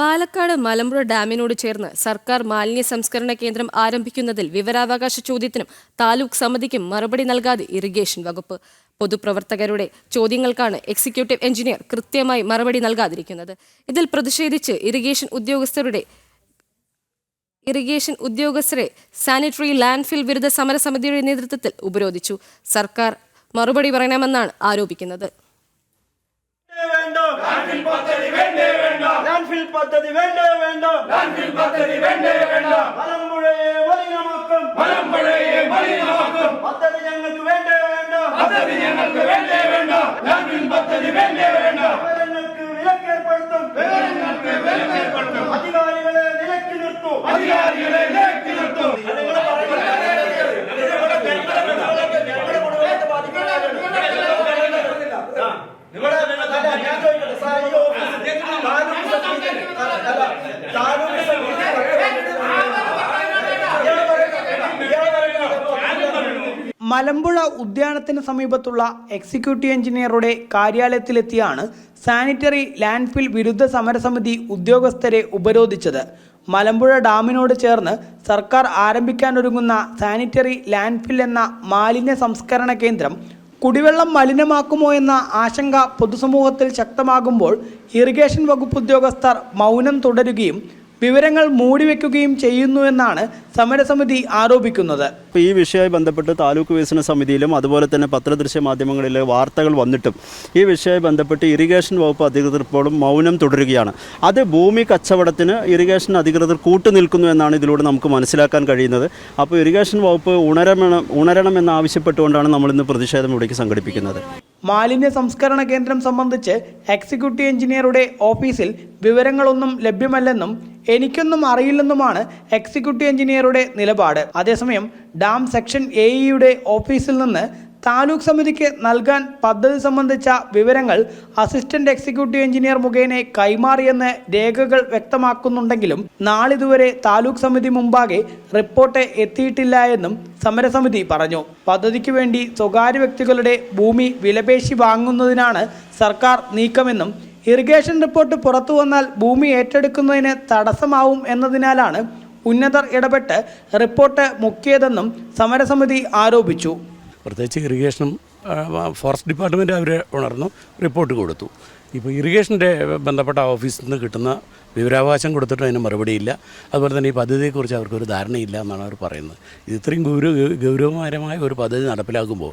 പാലക്കാട് മലമ്പുഴ ഡാമിനോട് ചേർന്ന് സർക്കാർ മാലിന്യ സംസ്കരണ കേന്ദ്രം ആരംഭിക്കുന്നതിൽ വിവരാവകാശ ചോദ്യത്തിനും താലൂക്ക് സമിതിക്കും മറുപടി നൽകാതെ ഇറിഗേഷൻ വകുപ്പ്. പൊതുപ്രവർത്തകരുടെ ചോദ്യങ്ങൾക്കാണ് എക്സിക്യൂട്ടീവ് എഞ്ചിനീയർ കൃത്യമായി മറുപടി നൽകാതിരിക്കുന്നത്. ഇതിൽ പ്രതിഷേധിച്ച് ഇറിഗേഷൻ ഉദ്യോഗസ്ഥരുടെ ഇറിഗേഷൻ ഉദ്യോഗസ്ഥരെ സാനിറ്ററി ലാൻഡ്ഫിൽ വിരുദ്ധ സമരസമിതിയുടെ നേതൃത്വത്തിൽ ഉപരോധിച്ചു. സർക്കാർ മറുപടി പറയണമെന്നാണ് ആരോപിക്കുന്നത്. വേണ്ട ലാൻഡ്ഫിൽ പദ്ധതി വേണ്ടേ വേണ്ട ലാൻഡ്ഫിൽ പദ്ധതി വേണ്ടേ വേണ്ട ലാൻഡ്ഫിൽ പദ്ധതി വേണ്ടേ വേണ്ട മലമ്പുഴയെ മലിനമാക്കും മലമ്പുഴയെ മലിനമാക്കും പദ്ധതി ഞങ്ങൾക്ക് വേണ്ടേ വേണ്ട പദ്ധതി ഞങ്ങൾക്ക് വേണ്ടേ വേണ്ട ലാൻഡ്ഫിൽ പദ്ധതി വേണ്ടേ വേണ്ട മലമ്പുഴ ഉദ്യാനത്തിന് സമീപത്തുള്ള എക്സിക്യൂട്ടീവ് എഞ്ചിനീയറുടെ കാര്യാലയത്തിലെത്തിയാണ് സാനിറ്ററി ലാൻഡ്ഫിൽ വിരുദ്ധ സമരസമിതി ഉദ്യോഗസ്ഥരെ ഉപരോധിച്ചത്. മലമ്പുഴ ഡാമിനോട് ചേർന്ന് സർക്കാർ ആരംഭിക്കാനൊരുങ്ങുന്ന സാനിറ്ററി ലാൻഡ്ഫിൽ എന്ന മാലിന്യ സംസ്കരണ കേന്ദ്രം കുടിവെള്ളം മലിനമാക്കുമോ എന്ന ആശങ്ക പൊതുസമൂഹത്തിൽ ശക്തമാകുമ്പോൾ ഇറിഗേഷൻ വകുപ്പ് ഉദ്യോഗസ്ഥർ മൗനം തുടരുകയും വിവരങ്ങൾ മൂടിവെക്കുകയും ചെയ്യുന്നുവെന്നാണ് സമരസമിതി ആരോപിക്കുന്നത്. ഇപ്പോൾ ഈ വിഷയവുമായി ബന്ധപ്പെട്ട് താലൂക്ക് വികസന സമിതിയിലും അതുപോലെ തന്നെ പത്രദൃശ്യ മാധ്യമങ്ങളിലെ വാർത്തകൾ വന്നിട്ടും ഈ വിഷയവുമായി ബന്ധപ്പെട്ട് ഇറിഗേഷൻ വകുപ്പ് അധികൃതർ ഇപ്പോഴും മൗനം തുടരുകയാണ്. അത് ഭൂമി കച്ചവടത്തിന് ഇറിഗേഷൻ അധികൃതർ കൂട്ടുനിൽക്കുന്നു എന്നാണ് ഇതിലൂടെ നമുക്ക് മനസ്സിലാക്കാൻ കഴിയുന്നത്. അപ്പോൾ ഇറിഗേഷൻ വകുപ്പ് ഉണരണം ഉണരണമെന്ന് ആവശ്യപ്പെട്ടുകൊണ്ടാണ് നമ്മളിന്ന് പ്രതിഷേധം ഇവിടേക്ക് സംഘടിപ്പിക്കുന്നത്. മാലിന്യ സംസ്കരണ കേന്ദ്രം സംബന്ധിച്ച് എക്സിക്യൂട്ടീവ് എഞ്ചിനീയറുടെ ഓഫീസിൽ വിവരങ്ങളൊന്നും ലഭ്യമല്ലെന്നും എനിക്കൊന്നും അറിയില്ലെന്നുമാണ് എക്സിക്യൂട്ടീവ് എഞ്ചിനീയറുടെ നിലപാട്. അതേസമയം ഡാം സെക്ഷൻ എ ഇയുടെ ഓഫീസിൽ നിന്ന് താലൂക്ക് സമിതിക്ക് നൽകാൻ പദ്ധതി സംബന്ധിച്ച വിവരങ്ങൾ അസിസ്റ്റന്റ് എക്സിക്യൂട്ടീവ് എഞ്ചിനീയർ മുഖേന കൈമാറിയെന്ന് രേഖകൾ വ്യക്തമാക്കുന്നുണ്ടെങ്കിലും നാളിതുവരെ താലൂക്ക് സമിതി മുമ്പാകെ റിപ്പോർട്ട് എത്തിയിട്ടില്ല എന്നും സമരസമിതി പറഞ്ഞു. പദ്ധതിക്ക് വേണ്ടി സ്വകാര്യ വ്യക്തികളുടെ ഭൂമി വിലപേശി വാങ്ങുന്നതിനാണ് സർക്കാർ നീക്കമെന്നും ഇറിഗേഷൻ റിപ്പോർട്ട് പുറത്തു വന്നാൽ ഭൂമി ഏറ്റെടുക്കുന്നതിന് തടസ്സമാവും എന്നതിനാലാണ് ഉന്നതർ ഇടപെട്ട് റിപ്പോർട്ട് മുക്കിയതെന്നും സമരസമിതി ആരോപിച്ചു. പ്രത്യേകിച്ച് ഇറിഗേഷനും ഫോറസ്റ്റ് ഡിപ്പാർട്ട്മെന്റ് അവരെ ഉണർന്നു റിപ്പോർട്ട് കൊടുത്തു. ഇപ്പോൾ ഇറിഗേഷന്റെ ബന്ധപ്പെട്ട ഓഫീസിൽ നിന്ന് കിട്ടുന്ന വിവരാവകാശം കൊടുത്തിട്ട് അതിന് മറുപടിയില്ല അതുപോലെ തന്നെ ഈ പദ്ധതിയെക്കുറിച്ച് അവർക്കൊരു ധാരണയില്ല എന്നാണ് അവർ പറയുന്നത്. ഇത് ഇത്രയും ഗൗരവ ഗൗരവകരമായ ഒരു പദ്ധതി നടപ്പിലാക്കുമ്പോൾ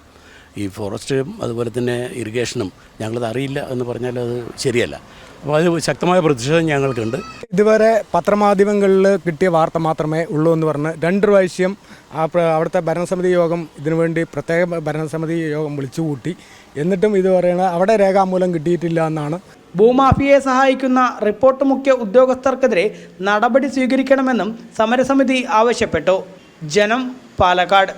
ഈ ഫോറസ്റ്റും അതുപോലെ തന്നെ ഇറിഗേഷനും ഞങ്ങളത് അറിയില്ല എന്ന് പറഞ്ഞാൽ അത് ശരിയല്ല. അപ്പോൾ അത് ശക്തമായ പ്രതിഷേധം ഞങ്ങൾക്കുണ്ട്. ഇതുവരെ പത്രമാധ്യമങ്ങളിൽ കിട്ടിയ വാർത്ത മാത്രമേ ഉള്ളൂ എന്ന് പറഞ്ഞ് രണ്ട് പ്രാവശ്യം ആ അവിടുത്തെ ഭരണസമിതി യോഗം ഇതിനുവേണ്ടി പ്രത്യേക ഭരണസമിതി യോഗം വിളിച്ചു കൂട്ടി. എന്നിട്ടും ഇത് പറയുന്നത് അവിടെ രേഖാമൂലം കിട്ടിയിട്ടില്ല എന്നാണ്. ഭൂമാഫിയെ സഹായിക്കുന്ന റിപ്പോർട്ട് മുഖ്യ ഉദ്യോഗസ്ഥർക്കെതിരെ നടപടി സ്വീകരിക്കണമെന്നും സമരസമിതി ആവശ്യപ്പെട്ടു. ജനം പാലക്കാട്.